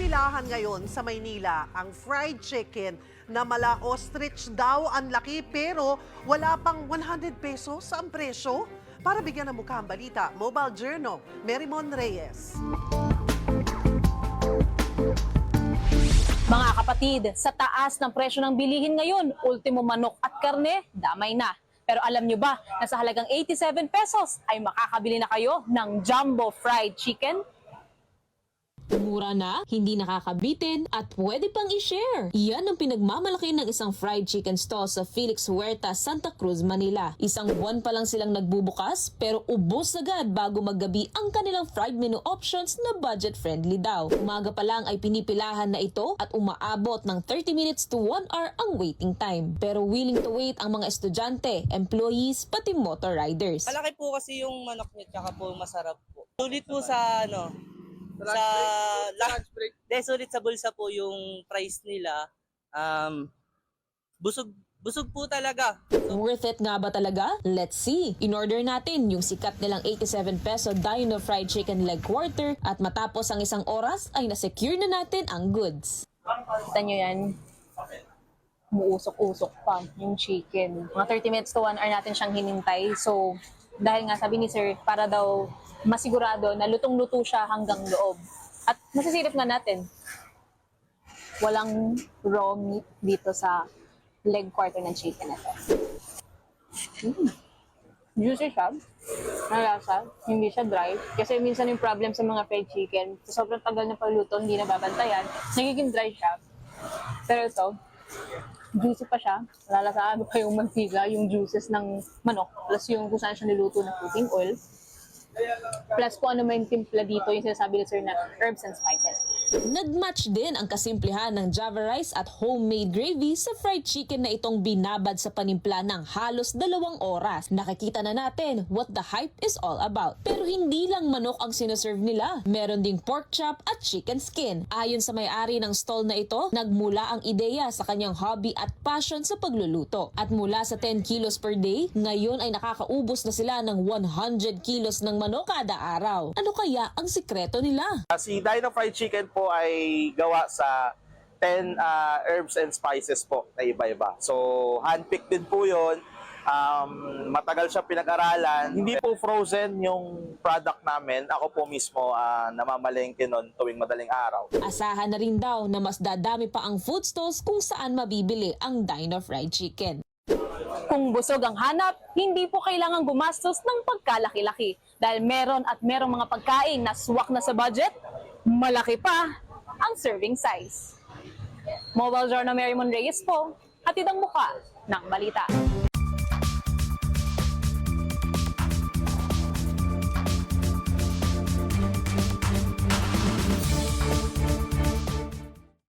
Pinipilahan ngayon sa Maynila ang fried chicken na mala ostrich daw ang laki pero wala pang 100 pesos ang presyo. Para bigyan ng mukha ang balita, Mobile Journal, Merimon Reyes. Mga kapatid, sa taas ng presyo ng bilihin ngayon, ultimo manok at karne, damay na. Pero alam nyo ba na sa halagang 87 pesos ay makakabili na kayo ng jumbo fried chicken? Mura na, hindi nakakabitin, at pwede pang i-share. Yan ang pinagmamalaki ng isang fried chicken stall sa Felix Huerta, Santa Cruz, Manila. Isang buwan pa lang silang nagbubukas, pero ubos agad bago maggabi ang kanilang fried menu options na budget-friendly daw. Umaga pa lang ay pinipilahan na ito at umaabot ng 30 minutes to 1 hour ang waiting time. Pero willing to wait ang mga estudyante, employees, pati motor riders. Malaki po kasi yung manok niya, tsaka po masarap po. Sulit po sa ano, sa lunch break. De, sulit sa bulsa po yung price nila. Um, busog, busog po talaga. Worth it nga ba talaga? Let's see. In-order natin yung sikat nilang 87 peso Dino Fried Chicken Leg Quarter at matapos ang isang oras ay na-secure na natin ang goods. Kita nyo yan? Muusok-usok pa yung chicken. Mga 30 minutes to 1 hour natin siyang hinintay. So, dahil nga sabi ni sir, para daw masigurado na lutong-luto siya hanggang loob. At masisilip nga natin, walang raw meat dito sa leg quarter ng chicken ito. Mm. Juicy siya. Malasa. Hindi siya dry. Kasi minsan yung problem sa mga fried chicken, sa sobrang tagal na pagluto, hindi nababantayan, nagiging dry siya. Pero ito, juicy pa siya. Lalasahan pa yung mantika, yung juices ng manok, plus yung kung saan siya niluto na cooking oil. Plus kung ano may timpla dito, yung sinasabi ni sir na herbs and spices. Nagmatch din ang kasimplihan ng Java rice at homemade gravy sa fried chicken na itong binabad sa panimpla ng halos dalawang oras. Nakikita na natin what the hype is all about. Pero hindi lang manok ang sinoserve nila. Meron ding pork chop at chicken skin. Ayon sa may-ari ng stall na ito, nagmula ang ideya sa kanyang hobby at passion sa pagluluto. At mula sa 10 kilos per day, ngayon ay nakakaubos na sila ng 100 kilos ng manok kada araw. Ano kaya ang sikreto nila? Uh, Si Dino Fried Chicken po ay gawa sa 10 uh, herbs and spices po na iba-iba. So, handpicked din po yun. Um, matagal siya pinag-aralan. Hindi po frozen yung product namin. Ako po mismo uh, namamalengke nun tuwing madaling araw. Asahan na rin daw na mas dadami pa ang food stalls kung saan mabibili ang Dino Fried Chicken. Kung busog ang hanap, hindi po kailangan gumastos ng pagkalaki-laki. Dahil meron at merong mga pagkain na swak na sa budget, malaki pa ang serving size. Mobile Journal Mary Mon Reyes po, hatid ang muka ng balita.